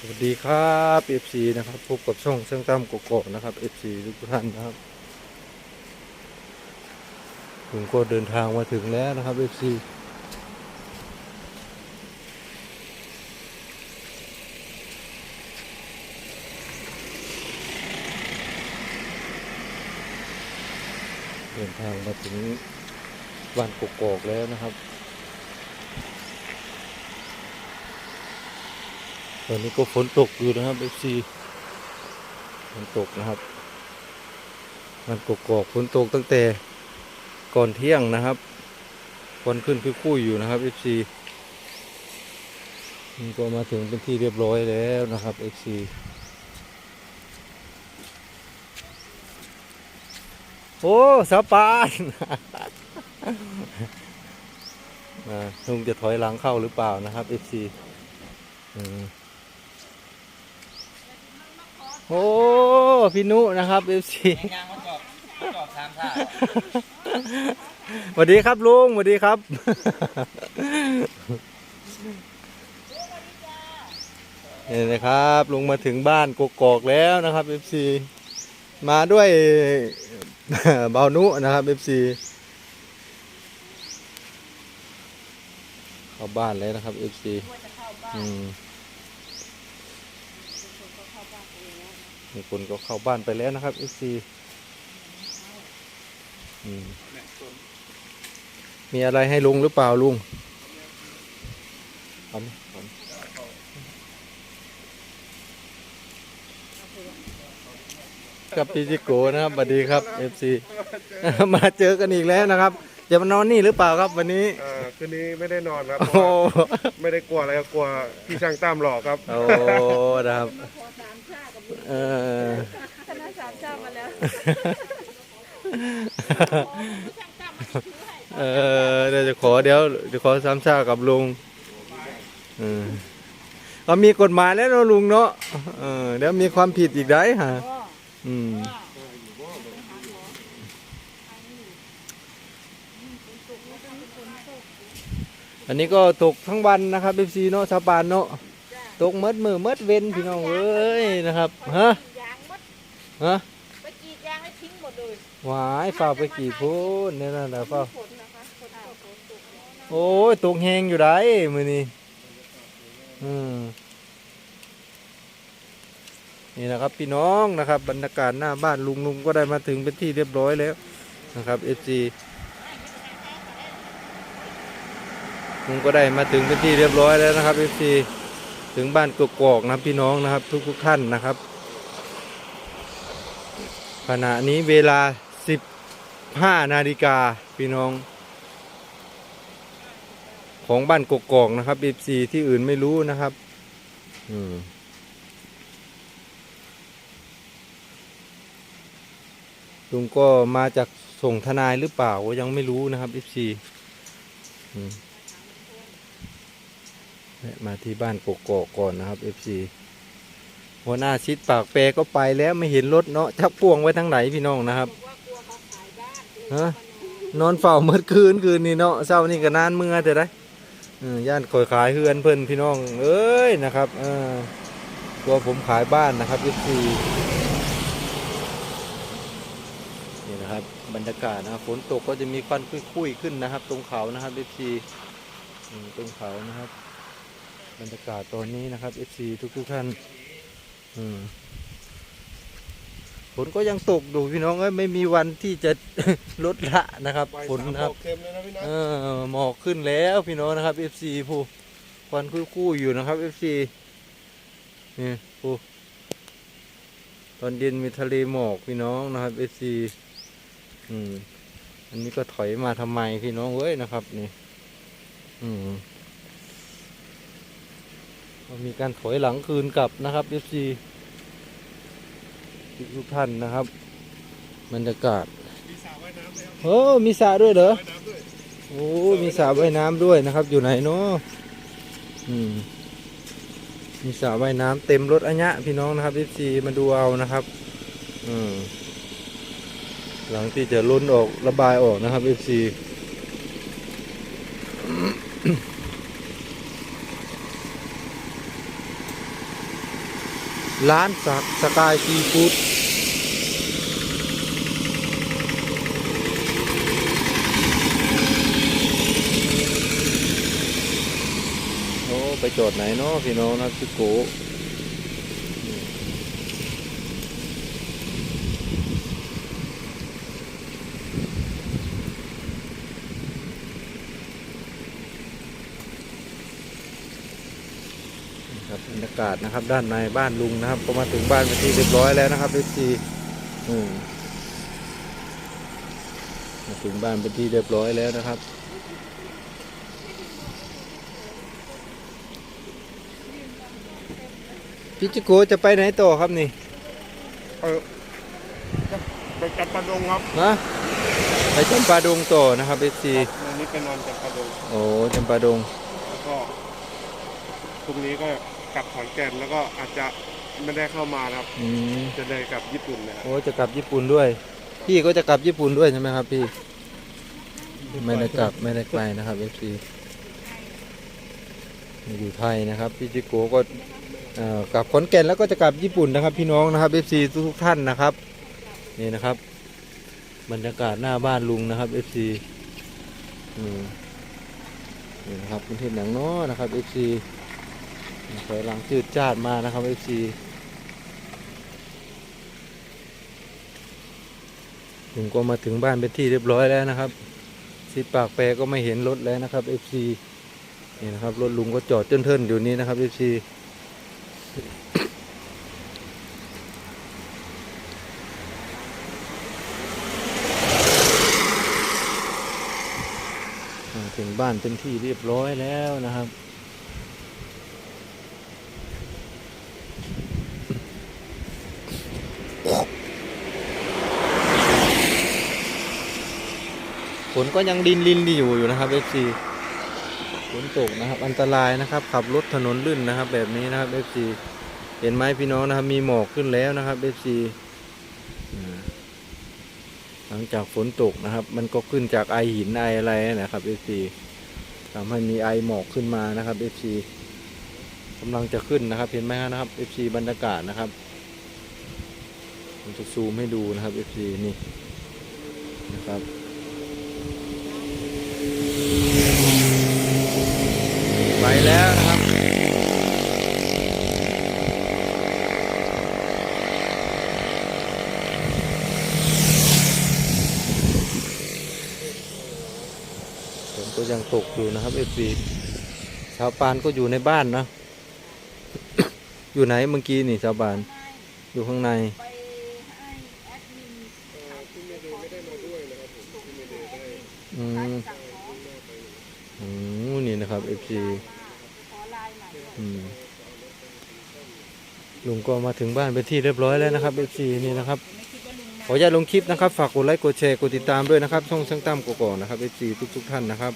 สวัสดีครับ FC นะครับพบกับช่องเชิงตั้มกกอกนะครับ FC ทุกท่านนะครับผมก็เดินทางมาถึงแล้วนะครับ FC เดินทางมาถึงบ้านกกอกแล้วนะครับ ตอนนี้ก็ฝนตกอยู่นะครับ FC ฝนตกนะครับมันกกอกฝนตกตั้งแต่ก่อนเที่ยงนะครับฝนขึ้นคุยๆอยู่นะครับ FC นี่ก็มาถึงเป็นที่เรียบร้อยแล้วนะครับ FC โอ้สปานอ่าลุงจะถอยหลังเข้าหรือเปล่านะครับ FC อืม โอ้พี่นุนะครับเอฟซียางมันจอบจอบสามท่าสวัสดีครับลุงสวัสดีครับ นี่นะครับลุงมาถึงบ้านกกอกแล้วนะครับเอฟซีมาด้วย เบานุนะครับเอฟซีเข้าบ้านแล้วนะครับเอฟซีอืม มีคนก็เข้าบ้านไปแล้วนะครับ FC อืมมีอะไรให้ลุงหรือเปล่าลุงเอาไหมเอาไหมกับปีจิโกนะครับสวัสดีครับ FC มาเจอกันอีกแล้วนะครับจะมานอนนี่หรือเปล่าครับวันนี้อ่าคืนนี้ไม่ได้นอนครับโอ้เพราะว่าไม่ได้กลัวอะไรครับกลัวพี่ช่างตามหลอกครับ โอ้นะครับ เออคณะสามชามาแล้วช่างตั้มมาถือให้เออเดี๋ยวจะขอเดี๋ยวจะขอสามชากับลุงเออเรามีกฎหมายแล้วเนอะลุงเนาะเออเดี๋ยวมีความผิดอีกได้ฮะอืมอันนี้ก็ตกทั้งวันนะครับเอฟซีเนาะชาวบ้านเนาะ ตกเมดมือเมดเว้นพี่น้องเอ้ยนะครับฮะฮะไปกีดยางให้ทิ้งหมดเลยหวายฝ่าไปกี่พูนเนี่ยนั่นแหละฝ่าโอ้ยตกแหงอยู่ได้มือนี้อืมนี่นะครับพี่น้องนะครับบรรยากาศหน้าบ้านลุงลุงก็ได้มาถึงเป็นที่เรียบร้อยแล้วนะครับเอจีลุงก็ได้มาถึงเป็นที่เรียบร้อยแล้วนะครับเอซี ถึงบ้านกกอกนะพี่น้องนะครับ ทุกทุกท่านนะครับ ขณะนี้เวลา 15 นาฬิกาพี่น้อง ของบ้านกกอกนะครับ FC ที่อื่นไม่รู้นะครับอืมลุงก็มาจากส่งทนายหรือเปล่าก็ยังไม่รู้นะครับ FC อืม มาที่บ้านกกอกก่อนนะครับ FC หัวหน้าชิดปากแปรก็ไปแล้วไม่เห็นรถเนาะชักพ่วงไว้ทางไหนพี่น้องนะครับนฮะนอนเฝ้าเมื่อคืนคืนนี่เนาะเช้านี่ก็นานเมื่อแต่ได้ย่านคอยขายเฮือนเพิ่นพี่น้อง เอ้ยนะครับเออตัวผมขายบ้านนะครับยี่สี่นี่นะครับ บรรยากาศนะครับฝนตกก็จะมีควันคุยๆขึ้นนะครับ ตรงเขานะครับยี่สี่ตรงเขานะครับ บรรยากาศตอนนี้นะครับเอฟซีทุกๆท่านอืมฝนก็ยังตกดูพี่น้องเอ้ยไม่มีวันที่จะลดละนะครับไปฝนสามนะครับดอกเค็มเลยนะพี่นะเออหมอกขึ้นแล้วพี่น้องนะครับ FC ผู้ควันคู่ๆอยู่นะครับ FC นี่ผู้ตอนเย็นมีทะเลหมอกพี่น้องนะครับ FC อืมอันนี้ก็ถอยมาทำไมพี่น้องเว้ยนะครับ นี่ อืมก็ มีการถอยหลังคืนกลับนะครับ FC ทุกท่านนะครับบรรยากาศมีสระว่ายน้ำเลยครับโอ้มีสระด้วยเหรอโอ้มีสระว่ายน้ำด้วยนะครับ อยู่ไหนเนาะมีสระว่ายน้ำเต็มรถอัญญะพี่น้องนะครับที่ซีมาดูเอานะครับหลังที่จะล้นออกระบายออกนะครับเอฟซี ร้านสักสกายซีฟู้ดโอ้ไปจอดไหนเนาะพี่น้องนะพี่โกครับบรรยากาศนะครับ ด้านในบ้านลุงนะครับก็มาถึงบ้านเป็นที่เรียบร้อยแล้วนะครับเอฟซีอืมมาถึงบ้านเป็นที่เรียบร้อยแล้วนะครับพี่จิโกจะไปไหนต่อครับนี่เออไปจับปลาดงครับนะไปจำปาดงต่อนะครับเอฟซีวันนี้ไปนอนจับปลาดงโอ้จำปาดงแล้วก็พรุ่งนี้ก็ กลับขอนแก่นแล้วก็อาจจะไม่ได้เข้ามานะครับ อืมจะได้กลับญี่ปุ่นนะครับ โอ้จะกลับญี่ปุ่นด้วย พี่ก็จะกลับญี่ปุ่นด้วยใช่ไหมครับพี่ ไม่ได้กลับไม่ได้ไปนะครับเอฟซีอยู่ไทยนะครับพี่จิโกก็เอ่อกลับขอนแก่นแล้วก็จะกลับญี่ปุ่นนะครับ พี่น้องนะครับเอฟซีทุกๆท่านนะครับนี่นะครับ บรรยากาศหน้าบ้านลุงนะครับเอฟซีนี่นะครับเป็นเห็นหนังเนาะนะครับเอฟซี ถอยหลังจืดจาดมานะครับเอฟซีลุงก็มาถึงบ้านเป็นที่เรียบร้อยแล้วนะครับสิปากแปรก็ไม่เห็นรถแล้วนะครับเอฟซีนี่นะครับรถลุงก็จอดเจิ้นเทินอยู่นี้นะครับเอฟซีถึงบ้านเป็นที่เรียบร้อยแล้วนะครับ นก็ยังดินลินอยู่อยู่นะครับเอฟซีฝนตกนะครับอันตรายนะครับ ขับรถถนนลื่นนะครับ แบบนี้นะครับเอฟซีเห็นไหมพี่น้องนะครับ มีหมอกขึ้นแล้วนะครับเอฟซีหลังจากฝนตกนะครับ มันก็ขึ้นจากไอหินไออะไรนะครับเอฟซีทำให้มีไอหมอกขึ้นมานะครับเอฟซีกำลังจะขึ้นนะครับ เห็นไหมนะครับเอฟซีบรรยากาศนะครับผมจะซูมให้ดูนะครับเอฟซีนี่นะครับ ไปแล้วนะครับ ฝนก็ยังตกอยู่นะครับเอฟซีชาวปานก็อยู่ในบ้านนะ อยู่ไหนเมื่อกี้นี่ชาวปาน อยู่ข้างในไปให้แอดมินพี่เมเดย์ไม่ได้มาด้วยนะครับผมพี่เมเดย์ได้อืมอืมนี่นะครับเอฟซีอืมลุงก็มาถึงบ้านเป็นที่เรียบร้อยแล้วนะครับเอฟซีนี่นะครับ ขออนุญาตลงคลิปนะครับ ฝากกดไลค์กดแชร์กดติดตามด้วยนะครับ ช่องช่างตั้มกกอกนะครับเอฟซีทุกๆท่านนะครับ